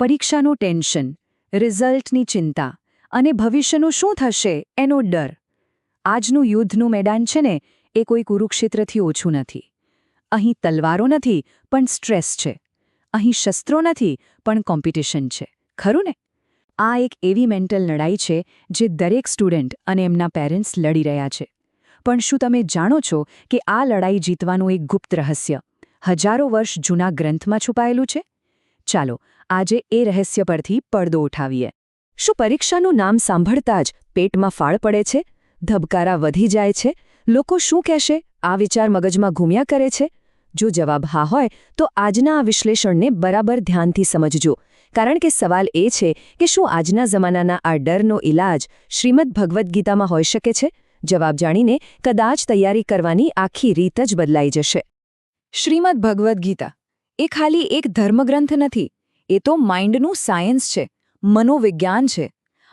પરીક્ષાનું ટેન્શન, રિઝલ્ટની ચિંતા અને ભવિષ્યનું શું થશે એનો ડર. આજનું યુદ્ધનું મેદાન છે ને, એ કોઈ કુરુક્ષેત્રથી ઓછું નથી. અહીં તલવારો નથી, પણ સ્ટ્રેસ છે. અહીં શસ્ત્રો નથી, પણ કોમ્પિટિશન છે. ખરું ને? આ એક એવી મેન્ટલ લડાઈ છે, જે દરેક સ્ટુડન્ટ અને એમના પેરેન્ટ્સ લડી રહ્યા છે. પણ શું તમે જાણો છો કે આ લડાઈ જીતવાનું એક ગુપ્ત રહસ્ય હજારો વર્ષ જૂના ગ્રંથમાં છુપાયેલું છે? ચાલો, આજે એ રહસ્ય પરથી પડદો ઉઠાવીએ. શું પરીક્ષાનું નામ સાંભળતા જ પેટમાં ફાળ પડે છે? ધબકારા વધી જાય છે? લોકો શું કહેશે? આ વિચાર મગજમાં ઘૂમ્યા કરે છે? જો જવાબ હા હોય, તો આજના આ વિશ્લેષણને બરાબર ધ્યાનથી સમજજો. કારણ કે સવાલ એ છે કે શું આજના જમાનાના આ ડરનો ઇલાજ શ્રીમદ ભગવદ્ ગીતામાં હોઈ શકે છે? જવાબ જાણીને કદાચ તૈયારી કરવાની આખી રીત જ બદલાઈ જશે. શ્રીમદ ભગવદ્ ગીતા એ ખાલી એક ધર્મગ્રંથ નથી, એ તો માઇન્ડનું સાયન્સ છે, મનોવિજ્ઞાન છે.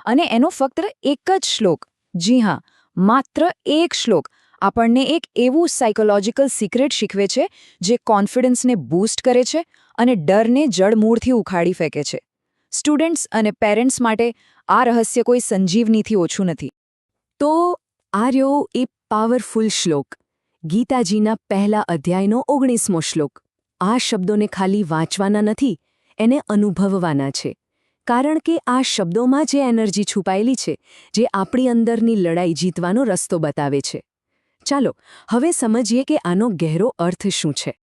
અને એનો ફક્ત એક જ શ્લોક, જી હા, માત્ર એક શ્લોક, આપણને એક એવું સાયકોલોજીકલ સિક્રેટ શીખવે છે, જે કોન્ફિડન્સને બૂસ્ટ કરે છે અને ડરને જડમૂળથી ઉખાડી ફેંકે છે. સ્ટુડન્ટ્સ અને પેરેન્ટ્સ માટે આ રહસ્ય કોઈ સંજીવનીથી ઓછું નથી. તો આ રહ્યો એ પાવરફુલ શ્લોક, ગીતાજીના પહેલા અધ્યાયનો ઓગણીસમો શ્લોક. આ શબ્દોને ખાલી વાંચવાના નથી, એને અનુભવવાના છે. કારણ કે આ શબ્દોમાં જે એનર્જી છુપાયેલી છે, જે આપણી અંદરની લડાઈ જીતવાનો રસ્તો બતાવે છે. ચાલો, હવે સમજીએ કે આનો ગહેરો અર્થ શું છે.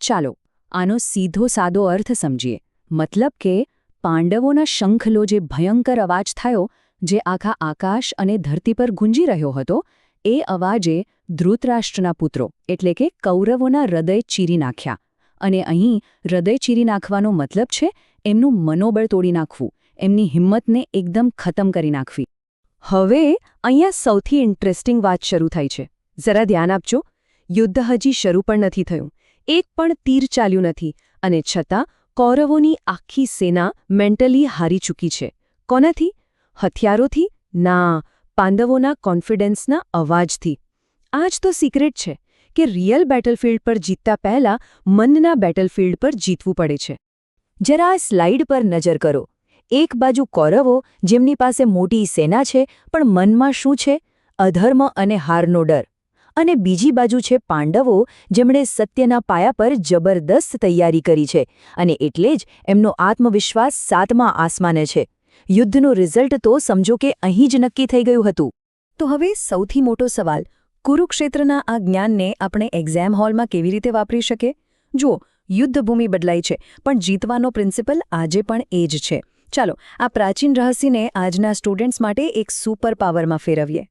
ચાલો, આનો સીધો સાદો અર્થ સમજીએ. મતલબ કે, પાંડવોના શંખલો જે ભયંકર અવાજ થયો, જે આખા આકાશ અને ધરતી પર ગુંજી રહ્યો હતો, એ અવાજે ધૃતરાષ્ટ્રના પુત્રો, એટલે કે કૌરવોના હૃદય ચીરી નાખ્યા. અને અહીં હૃદય ચીરી નાખવાનો મતલબ છે એમનું મનોબળ તોડી નાખવું, એમની હિંમતને એકદમ ખતમ કરી નાખવી. હવે અહીંયા સૌથી ઇન્ટરેસ્ટિંગ વાત શરૂ થઈ છે. જરા ધ્યાન આપજો, યુદ્ધ હજી શરૂ પણ નથી થયું. એક પણ તીર ચાલ્યું નથી અને છતાં કૌરવોની આખી સેના મેન્ટલી હારી ચૂકી છે. કોનાથી? હથિયારોથી? ના, પાંડવોના કોન્ફિડન્સના અવાજથી. આ જ તો સિક્રેટ છે. કે રિયલ બેટલફિલ્ડ પર જીતતા પહેલા મનના બેટલફિલ્ડ પર જીતવું પડે છે. જરા સ્લાઇડ પર નજર કરો. એક બાજુ કૌરવો, જેમની પાસે મોટી સેના છે, પણ મનમાં શું છે? અધર્મ અને હારનો ડર. અને બીજી બાજુ છે પાંડવો, જેમણે સત્યના પાયા પર જબરદસ્ત તૈયારી કરી છે, અને એટલે જ એમનો આત્મવિશ્વાસ સાતમા આસમાને છે. યુદ્ધનું રિઝલ્ટ તો સમજો કે અહીં જ નક્કી થઈ ગયું હતું. તો હવે સૌથી મોટો સવાલ કુરુક્ષેત્રના આ જ્ઞાનને આપણે એક્ઝામ હોલમાં કેવી રીતે વાપરી શકીએ? જુઓ, યુદ્ધભૂમિ બદલાઈ છે, પણ જીતવાનો પ્રિન્સિપલ આજે પણ એ જ છે. ચાલો, આ પ્રાચીન રહસ્યને આજના સ્ટુડન્ટ્સ માટે એક સુપર પાવરમાં ફેરવીએ.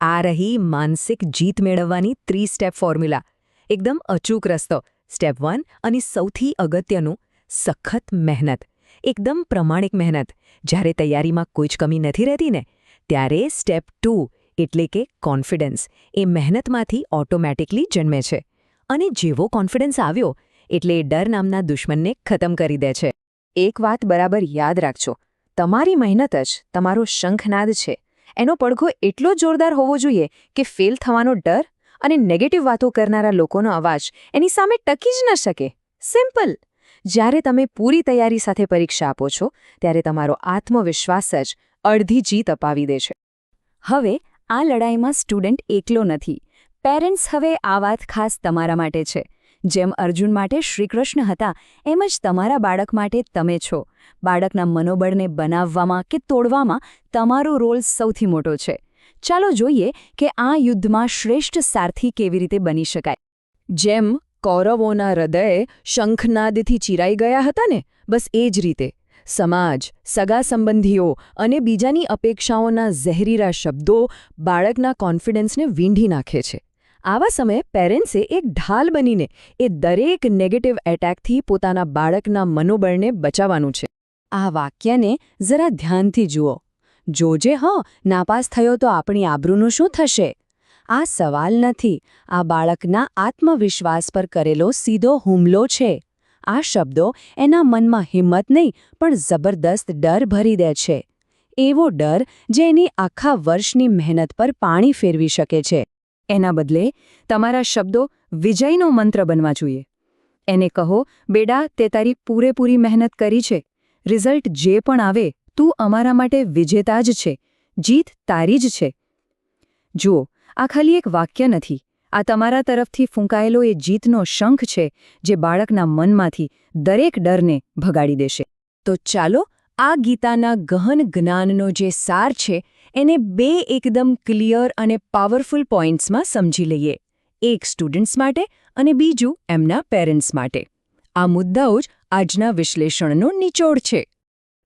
આ રહી માનસિક જીત મેળવવાની ત્રી સ્ટેપ ફોર્મ્યુલા. એકદમ અચૂક રસ્તો. સ્ટેપ વન અને સૌથી અગત્યનું, સખત મહેનત. એકદમ પ્રમાણિક મહેનત. જ્યારે તૈયારીમાં કોઈ જ કમી નથી રહેતી ને, ત્યારે સ્ટેપ ટુ એટલે કે કોન્ફિડન્સ, એ મહેનતમાંથી ઓટોમેટિકલી જન્મે છે. અને જેવો કોન્ફિડન્સ આવ્યો, એટલે ડર નામના દુશ્મનને ખતમ કરી દે છે. એક વાત બરાબર યાદ રાખજો, તમારી મહેનત જ તમારો શંખનાદ છે. એનો પડઘો એટલો જોરદાર હોવો જોઈએ કે ફેલ થવાનો ડર અને નેગેટિવ વાતો કરનારા લોકોનો અવાજ એની સામે ટકી જ ન શકે. સિમ્પલ. જ્યારે તમે પૂરી તૈયારી સાથે પરીક્ષા આપો છો, ત્યારે તમારો આત્મવિશ્વાસ જ અડધી જીત અપાવી દે છે. હવે આ લડાઈમાં સ્ટુડન્ટ એકલો નથી. પેરેન્ટ્સ હવે આ વાત ખાસ તમારા માટે છે. જેમ અર્જુન માટે શ્રીકૃષ્ણ હતા, એમ જ તમારા બાળક માટે તમે છો. બાળકના મનોબળને બનાવવામાં કે તોડવામાં તમારો રોલ સૌથી મોટો છે. ચાલો જોઈએ કે આ યુદ્ધમાં શ્રેષ્ઠ સારથી કેવી રીતે બની શકાય. જેમ કૌરવોના હૃદય શંખનાદથી ચિરાઈ ગયા હતા ને? બસ એ જ રીતે. સમાજ, સગા સંબંધીઓ અને બીજાની અપેક્ષાઓના ઝહેરીરા શબ્દો બાળકના કોન્ફિડન્સને વીંઢી નાખે છે. આવા સમયે પેરેન્ટ્સે એક ઢાલ બનીને એ દરેક નેગેટિવ એટેકથી પોતાના બાળકના મનોબળને બચાવવાનું છે. આ વાક્યને જરા ધ્યાનથી જુઓ. જોજે હ, નાપાસ થયો તો આપણી આબરૂનું શું થશે? આ સવાલ નથી. આ બાળકના આત્મવિશ્વાસ પર કરેલો સીધો હુમલો છે. આ શબ્દો એના મનમાં હિંમત નહીં, પણ જબરદસ્ત ડર ભરી દે છે. એવો ડર જે એની આખા વર્ષની મહેનત પર પાણી ફેરવી શકે છે. એના બદલે, તમારા શબ્દો વિજયનો મંત્ર બનવા જોઈએ. એને કહો બેડા તે તારી પૂરેપૂરી મહેનત કરી છે. રિઝલ્ટ જે પણ આવે, તું અમારા માટે વિજેતા જ છે. જીત તારી જ છે. જુઓ, આ ખાલી એક વાક્ય નથી. આ તમારા તરફથી ફૂંકાયેલો એ જીતનો શંખ છે જે બાળકના મનમાંથી દરેક ડરને ભગાડી દેશે. તો ચાલો, આ ગીતાના ગહન જ્ઞાનનો જે સાર છે, એને બે એકદમ ક્લિયર અને પાવરફુલ પોઈન્ટ્સમાં સમજી લઈએ. એક સ્ટુડન્ટ્સ માટે અને બીજું એમના પેરેન્ટ્સ માટે. આ મુદ્દાઓ જ આજના વિશ્લેષણનો નિચોડ છે.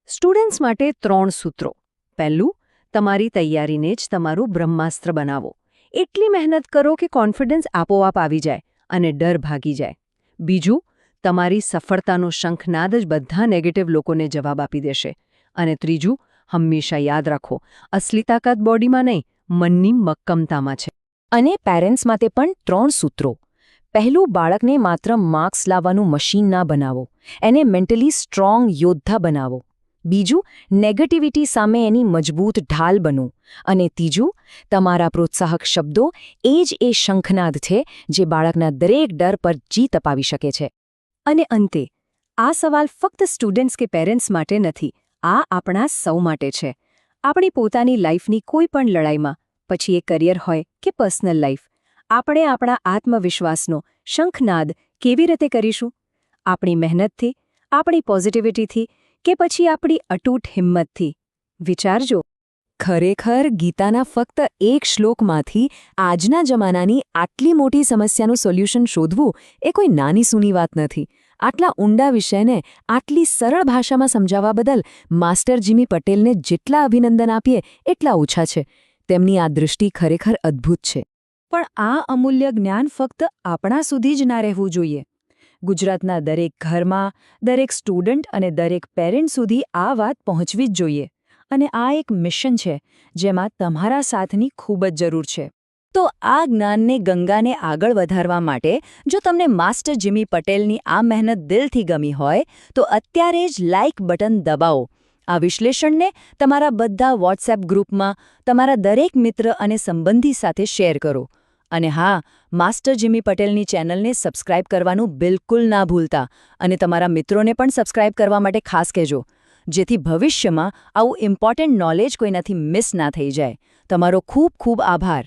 સ્ટુડન્ટ્સ માટે ત્રણ સૂત્રો. પહેલું, તમારી તૈયારીને જ તમારું બ્રહ્માસ્ત્ર બનાવો. એટલી મહેનત કરો કે કોન્ફિડન્સ આપોઆપ આવી જાય અને ડર ભાગી જાય. બીજું, તમારી સફળતાનો શંખનાદ જ બધા નેગેટિવ લોકોને જવાબ આપી દેશે. અને ત્રીજું, હંમેશા યાદ રાખો, અસલી તાકાત બોડીમાં નહીં, મનની મક્કમતામાં છે. અને પેરેન્ટ્સ માટે પણ ત્રણ સૂત્રો. પહેલું, બાળકને માત્ર માર્ક્સ લાવવાનું મશીન ના બનાવો. એને મેન્ટલી સ્ટ્રોંગ યોદ્ધા બનાવો. બીજું નેગેટિવિટી સામે એની મજબૂત ઢાલ બનો. અને ત્રીજું, તમારા પ્રોત્સાહક શબ્દો એ જ એ શંખનાદ છે જે બાળકના દરેક ડર પર જીત અપાવી શકે છે. અને અંતે, આ સવાલ ફક્ત સ્ટુડન્ટ્સ કે પેરેન્ટ્સ માટે નથી, આ આપણા સૌ માટે છે. આપણી પોતાની લાઈફની કોઈ પણ લડાઈમાં, પછી એ કરિયર હોય કે પર્સનલ લાઈફ આપણે આપણા આત્મવિશ્વાસનો શંખનાદ કેવી રીતે કરીશું? આપણી મહેનતથી, આપણી પોઝિટિવિટીથી કે પછી આપણી અટૂટ હિંમતથી? વિચારજો. ખરેખર ગીતાના ફક્ત એક શ્લોકમાંથી આજના જમાનાની આટલી મોટી સમસ્યાનું સોલ્યુશન શોધવું એ કોઈ નાની સૂની વાત નથી. આટલા ઊંડા વિષયને આટલી સરળ ભાષામાં સમજાવવા બદલ માસ્ટર જીમી પટેલને જેટલા અભિનંદન આપીએ, એટલા ઓછા છે. તેમની આ દૃષ્ટિ ખરેખર અદ્ભુત છે. પણ આ અમૂલ્ય જ્ઞાન ફક્ત આપણા સુધી જ ના રહેવું જોઈએ. ગુજરાતના દરેક ઘરમાં, દરેક સ્ટુડન્ટ અને દરેક પેરેન્ટ સુધી આ વાત પહોંચવી જ જોઈએ. અને આ એક મિશન છે, જેમાં તમારા સાથની ખૂબ જ જરૂર છે. તો આ જ્ઞાનને ગંગાને આગળ વધારવા માટે, જો તમને માસ્ટર જીમી પટેલની આ મહેનત દિલથી ગમી હોય, તો અત્યારે જ લાઇક બટન દબાવો. આ વિશ્લેષણને તમારા બધા વોટ્સએપ ગ્રુપમાં તમારા દરેક મિત્ર અને સંબંધી સાથે શેર કરો. અને હા, માસ્ટર જીમી પટેલની ચેનલને સબસ્ક્રાઇબ કરવાનું બિલકુલ ના ભૂલતા અને તમારા મિત્રોને પણ સબસ્ક્રાઇબ કરવા માટે ખાસ કહેજો. જેથી ભવિષ્યમાં આવું ઇમ્પોર્ટન્ટ નોલેજ કોઈનાથી મિસ ના થઈ જાય. તમારો ખૂબ ખૂબ આભાર.